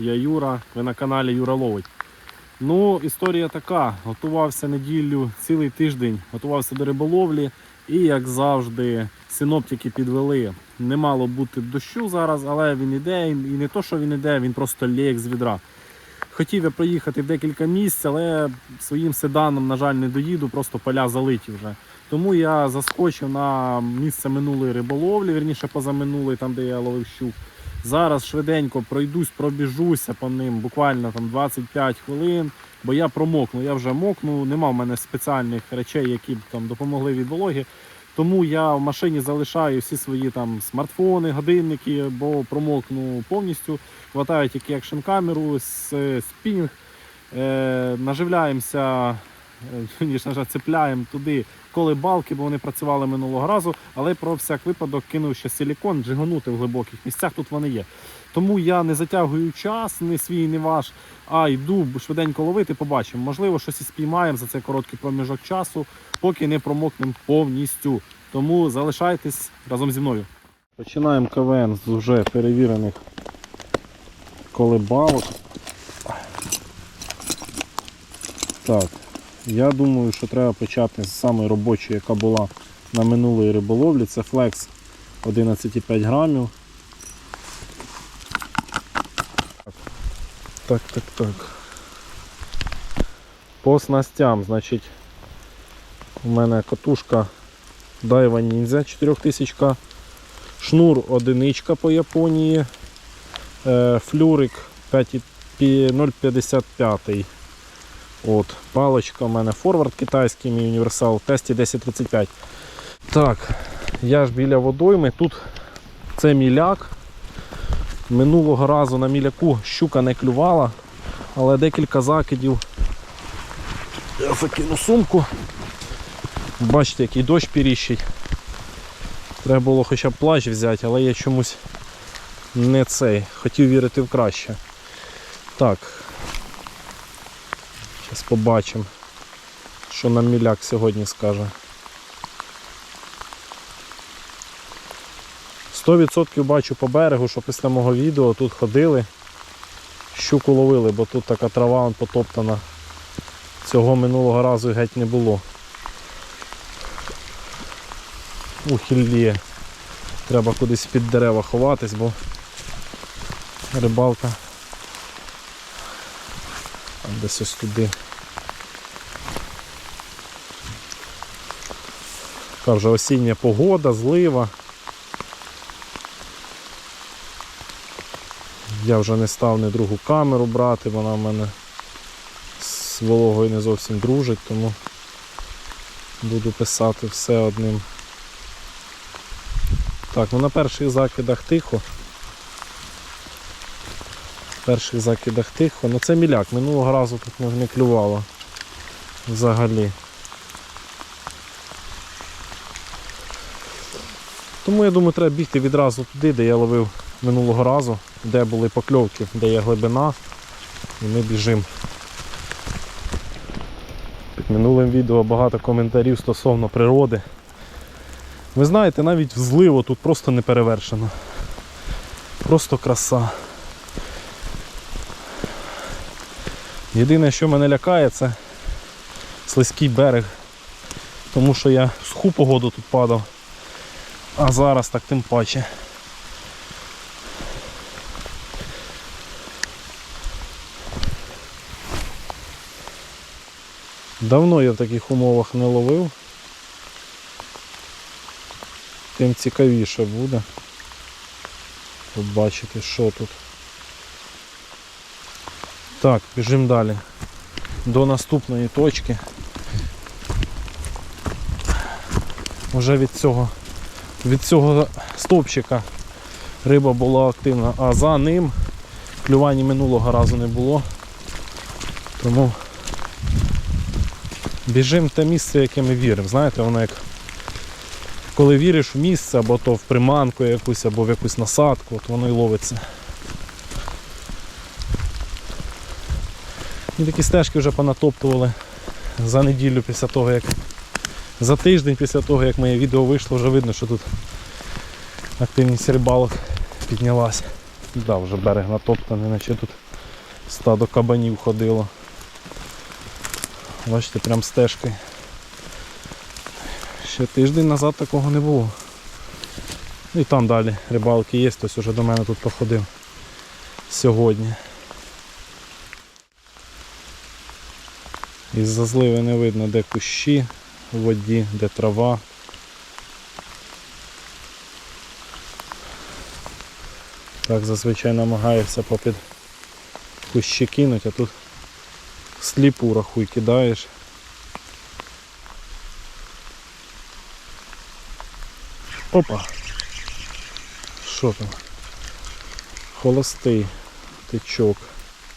Я Юра, ви на каналі Юра Ловить. Ну, історія така. Готувався неділю, цілий тиждень, готувався до риболовлі і, як завжди, синоптики підвели. Не мало бути дощу зараз, але він іде, і не то, що він іде, він просто лє як з відра. Хотів я проїхати декілька місць, але своїм седаном, на жаль, не доїду, просто поля залиті вже. Тому я заскочив на місце минулої риболовлі, вірніше позаминулої, там де я ловив щук. Зараз швиденько пройдусь, пробіжуся по ним буквально там 25 хвилин, бо я промокну. Я вже мокну, нема в мене спеціальних речей, які б там допомогли від вологи. Тому я в машині залишаю всі свої там смартфони, годинники, бо промокну повністю. Хватаю тільки екшн камеру, спінінг, е, наживляємося, ніж на цепляємо туди колебалки, бо вони працювали минулого разу, але про всяк випадок кинув ще силікон, джигонути в глибоких місцях, тут вони є. Тому я не затягую час, не свій, не ваш, а йду швиденько ловити, побачимо. Можливо, щось і спіймаємо за цей короткий проміжок часу, поки не промокнемо повністю. Тому залишайтесь разом зі мною. Починаємо КВН з вже перевірених колебалок. Так, я думаю, що треба почати з самої робочої, яка була на минулої риболовлі. Це Flex 11,5 грамів. Так, так, так. По снастям, значить, у мене катушка Daiwa Ninja 4000, шнур одиничка по Японії, е, флюрик 0,55. От, паличка у мене форвард китайський, мій універсал, тесті 1035. Так, я ж біля водойми. Тут це міляк. Минулого разу на міляку щука не клювала, але декілька закидів. Я закину сумку. Бачите, який дощ піріщить. Треба було хоча б плащ взяти, але я чомусь не цей. Хотів вірити в краще. Так, Зараз побачимо, що нам міляк сьогодні скаже. 100% бачу по берегу, що після мого відео тут ходили, щуку ловили, бо тут така трава потоптана. Цього минулого разу геть не було. Ухілліє. Треба кудись під дерева ховатись, бо рибалка десь ось туди. Така вже осіння погода, злива. Я вже не став ні другу камеру брати, вона в мене з вологою не зовсім дружить, тому буду писати все одним. Так, ну на перших закидах тихо перших закидах тихо. Ну це міляк, минулого разу тут не- клювало взагалі. Тому я думаю, треба бігти відразу туди, де я ловив минулого разу, де були покльовки, де є глибина. І ми біжимо. Під минулим відео багато коментарів стосовно природи. Ви знаєте, навіть в зливу тут просто не перевершено. Просто краса. Єдине, що мене лякає, це слизький берег. Тому що я в суху погоду тут падав, а зараз так тим паче. Давно я в таких умовах не ловив. Тим цікавіше буде. Побачити, що тут. Так, біжимо далі. До наступної точки. Вже від цього від цього стовпчика риба була активна, а за ним клювання минулого разу не було. Тому біжимо в те місце, яке ми віримо. Знаєте, воно як коли віриш в місце, або то в приманку якусь, або в якусь насадку, от воно і ловиться. І такі стежки вже понатоптували за неділю після того, як за тиждень після того, як моє відео вийшло, вже видно, що тут активність рибалок піднялася. Да, вже берег натоптаний, наче тут стадо кабанів ходило. Бачите, прям стежкою. Ще тиждень назад такого не було. І там далі рибалки є, хтось уже до мене тут походив сьогодні. Із-за зливи не видно, де кущі у воді, де трава. Так зазвичай намагаюся попід кущі кинуть, а тут сліпу рахуй кидаєш. Опа! Що там? Холостий тичок.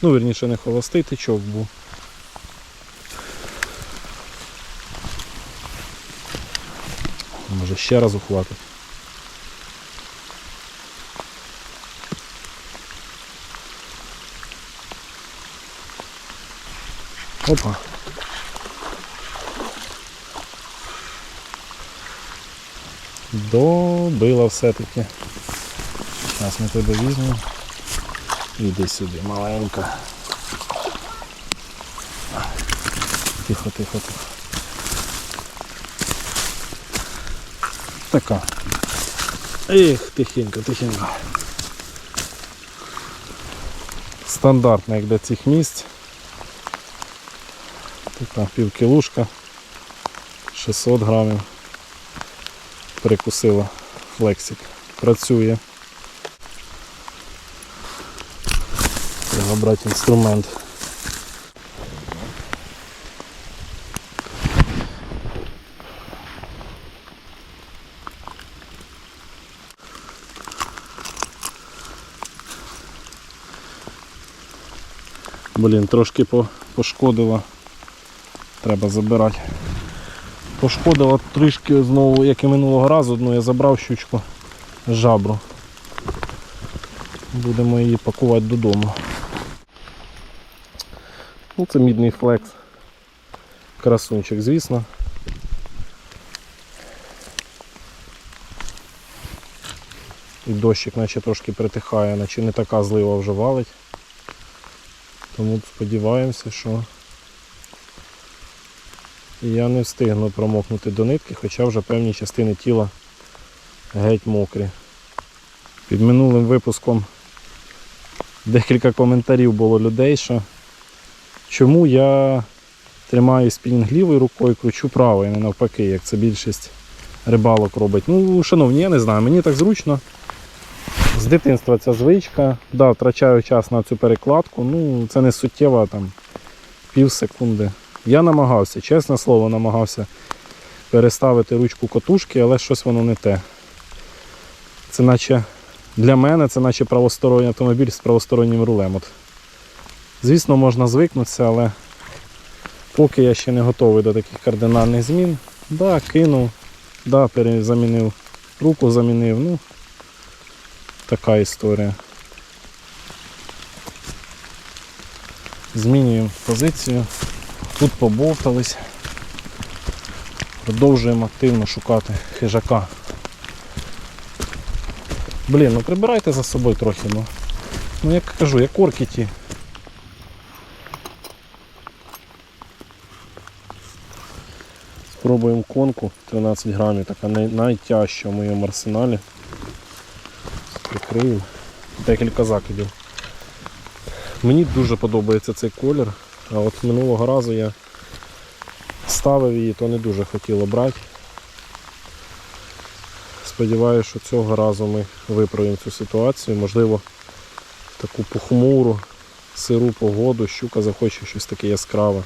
Ну, верніше не холостий тичок був. Може ще раз ухватить. Опа. Добила все-таки. Зараз ми тебе візьмемо. Іди сюди, маленька. Тихо, тихо, тихо. Така. Ех, тихенько, тихенько. Стандартна як для цих місць. Така півкілушка, 600 грамів. Перекусила флексик. Працює. Треба брати інструмент. Блін, трошки по- пошкодила. Треба забирати. Пошкодила трішки знову, як і минулого разу, одну я забрав щучку жабру. Будемо її пакувати додому. Ну, це мідний флекс. Красунчик, звісно. І дощик наче трошки притихає, наче не така злива вже валить. Тому сподіваємося, що я не встигну промокнути до нитки, хоча вже певні частини тіла геть мокрі. Під минулим випуском декілька коментарів було людей, що чому я тримаю спінінг лівою рукою, кручу правою, не навпаки, як це більшість рибалок робить. Ну, шановні, я не знаю, мені так зручно. З дитинства ця звичка. Да, втрачаю час на цю перекладку. Ну, це не суттєво, там пів секунди. Я намагався, чесне слово, намагався переставити ручку котушки, але щось воно не те. Це наче для мене це наче правосторонній автомобіль з правостороннім рулем. От. Звісно, можна звикнутися, але поки я ще не готовий до таких кардинальних змін. Да, кинув, да, пере- замінив, руку замінив. Ну, така історія. Змінюємо позицію. Тут побовтались. Продовжуємо активно шукати хижака. Блін, ну прибирайте за собою трохи, ну. Ну як кажу, як орки ті. Спробуємо конку 13 грамів, така найтяжча в моєму арсеналі. Прикрию. Декілька закидів. Мені дуже подобається цей колір, а от минулого разу я ставив її, то не дуже хотіло брати. Сподіваюся, що цього разу ми виправимо цю ситуацію. Можливо, в таку похмуру, сиру погоду, щука захоче щось таке яскраве.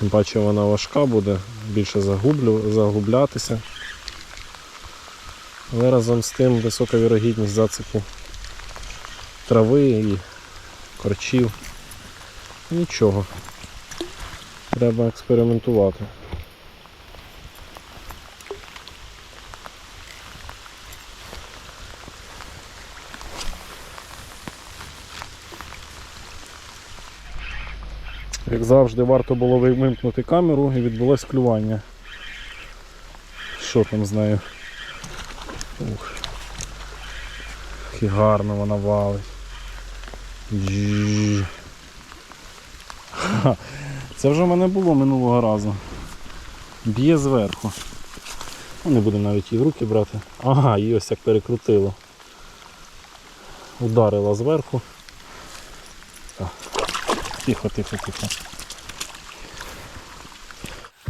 Тим паче вона важка буде, більше загублю, заглублятися. Але разом з тим висока вірогідність зацепу трави і корчів. Нічого. Треба експериментувати. Як завжди, варто було вимкнути камеру і відбулось клювання. Що там з нею? Ух. І гарно вона валить. Джі. Це вже в мене було минулого разу. Б'є зверху. Ну, не будемо навіть її в руки брати. Ага, її ось як перекрутило. Ударила зверху. Тихо, тихо, тихо.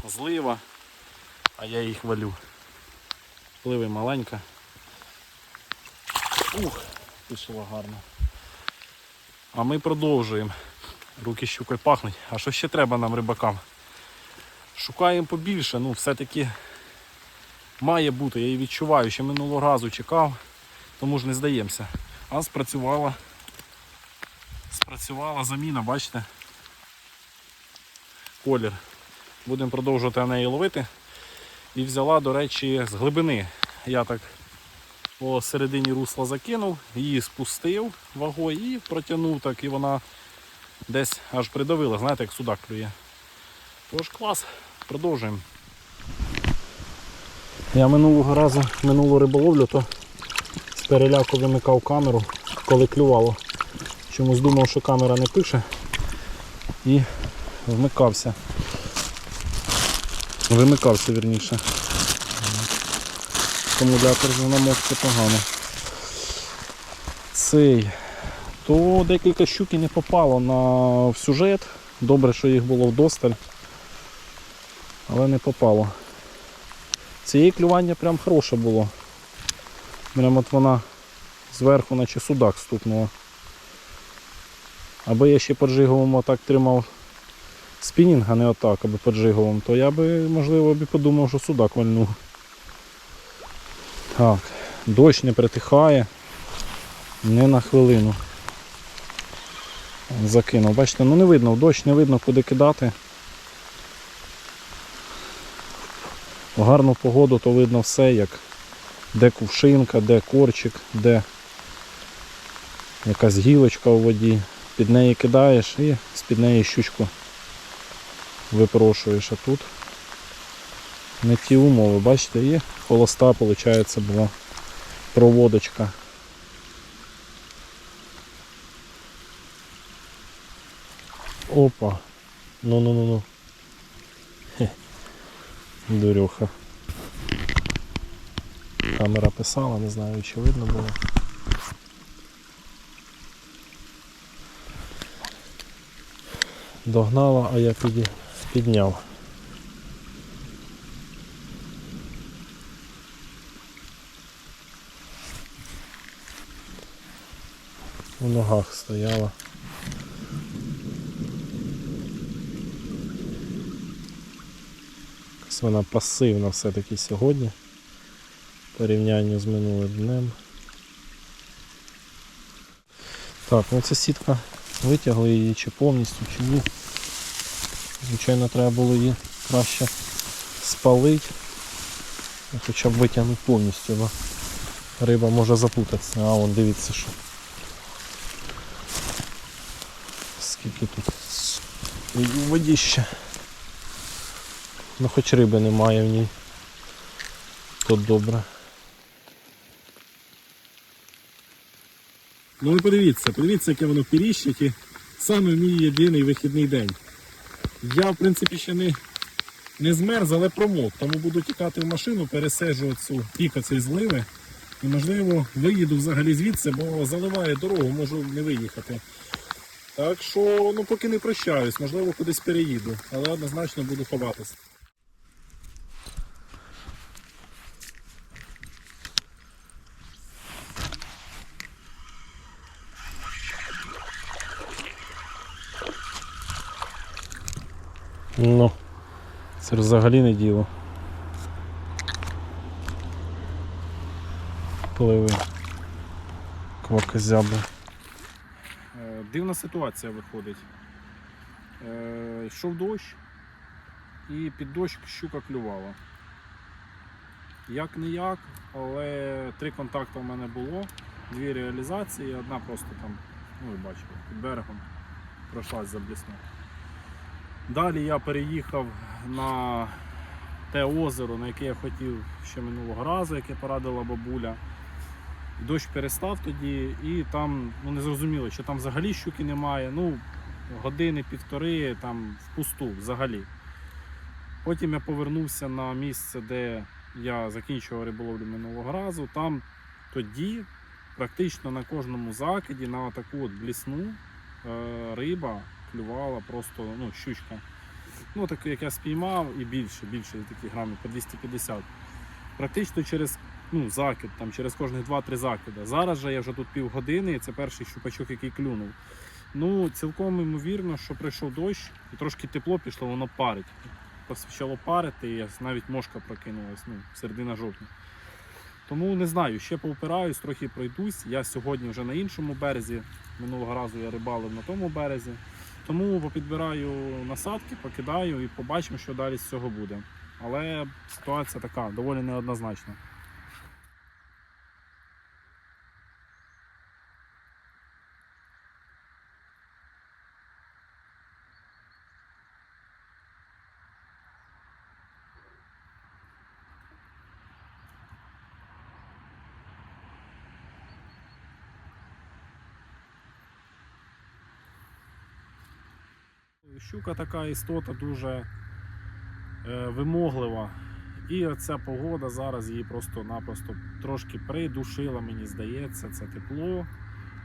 Злива, а я їх валю. Пливи маленька. Ух, пішла гарно. А ми продовжуємо. Руки щукою пахнуть. А що ще треба нам рибакам? Шукаємо побільше, ну все-таки має бути, я її відчуваю, ще минулого разу чекав, тому ж не здаємося. А спрацювала. Спрацювала заміна, бачите? Колір. Будемо продовжувати на неї ловити. І взяла, до речі, з глибини. Я так по середині русла закинув, її спустив вагою і протягнув так, і вона десь аж придавила, знаєте, як судак клює. Тож клас, продовжуємо. Я минулого разу минулу риболовлю, то з переляку вимикав камеру, коли клювало. Чомусь думав, що камера не пише і вмикався. Вимикався вірніше. Акумулятор це погано. Цей. То декілька щук не попало на в сюжет. Добре, що їх було вдосталь. Але не попало. Цієї клювання прям хороше було. Прям от вона зверху наче судак стукнула. Аби я ще поджиговим отак тримав спінінг, а не отак, аби поджиговим, то я би, можливо, б подумав, що судак вальнув. Так, дощ не притихає. Не на хвилину. Закинув. Бачите, ну не видно, дощ не видно куди кидати. В гарну погоду то видно все, як де кувшинка, де корчик, де якась гілочка у воді. Під неї кидаєш і з-під неї щучку випрошуєш. А тут не ті умови, бачите, і холоста, виходить, була проводочка. Опа. Ну-ну-ну-ну. Дурюха. Камера писала, не знаю, чи видно було. Догнала, а я підняв. Ногах стояла. Якась вона пасивна все-таки сьогодні. В порівнянні з минулим днем. Так, ну це сітка витягли її чи повністю, чи ні. Звичайно, треба було її краще спалити. Ну, Хоча б витягнути повністю, бо риба може запутатися. А вон дивіться що. Скільки тут водіща. Ну хоч риби немає в ній. То добре. Ну ви подивіться, подивіться, яке воно піріщить і саме мій єдиний вихідний день. Я в принципі ще не, не змерз, але промок, тому буду тікати в машину, пересежу цю піка цієї зливи. І можливо виїду взагалі звідси, бо заливає дорогу, можу не виїхати. Так що ну поки не прощаюсь, можливо кудись переїду, але однозначно буду ховатись. Ну, це взагалі не діло. Пливи. Квакозяби. Дивна ситуація виходить. Е, дощ і під дощ щука клювала. Як не як, але три контакти в мене було, дві реалізації, одна просто там, ну ви бачите, під берегом пройшлась за блісну. Далі я переїхав на те озеро, на яке я хотів ще минулого разу, яке порадила бабуля. Дощ перестав тоді, і там ну, не зрозуміло, чи там взагалі щуки немає. Ну, години півтори там впусту взагалі. Потім я повернувся на місце, де я закінчував риболовлю минулого разу. Там тоді практично на кожному закиді на таку от блісну е, риба клювала просто ну, щучка. Ну, таку, як я спіймав, і більше, більше такі грамів по 250. Практично через ну, закид, там, через кожних 2-3 закиди. Зараз же я вже тут півгодини, і це перший щупачок, який клюнув. Ну, цілком ймовірно, що прийшов дощ і трошки тепло пішло, воно парить. Почало парити, і навіть мошка прокинулась, ну, середина жовтня. Тому не знаю, ще поупираюсь, трохи пройдусь. Я сьогодні вже на іншому березі. Минулого разу я рибалив на тому березі. Тому попідбираю насадки, покидаю і побачимо, що далі з цього буде. Але ситуація така доволі неоднозначна. Щука така істота дуже е, вимоглива. І оця погода зараз її просто-напросто трошки придушила, мені здається, це тепло.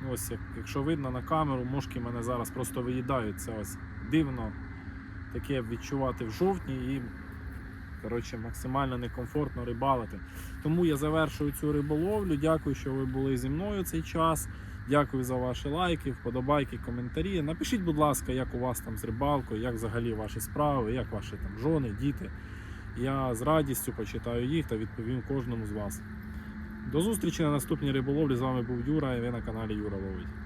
Ну, Ось, як, якщо видно на камеру, мошки мене зараз просто виїдають. Це ось дивно таке відчувати в жовтні і коротше, максимально некомфортно рибалити. Тому я завершую цю риболовлю. Дякую, що ви були зі мною цей час. Дякую за ваші лайки, вподобайки, коментарі. Напишіть, будь ласка, як у вас там з рибалкою, як взагалі ваші справи, як ваші там жони, діти. Я з радістю почитаю їх та відповім кожному з вас. До зустрічі на наступній риболовлі. З вами був Юра і ви на каналі Юра Ловить.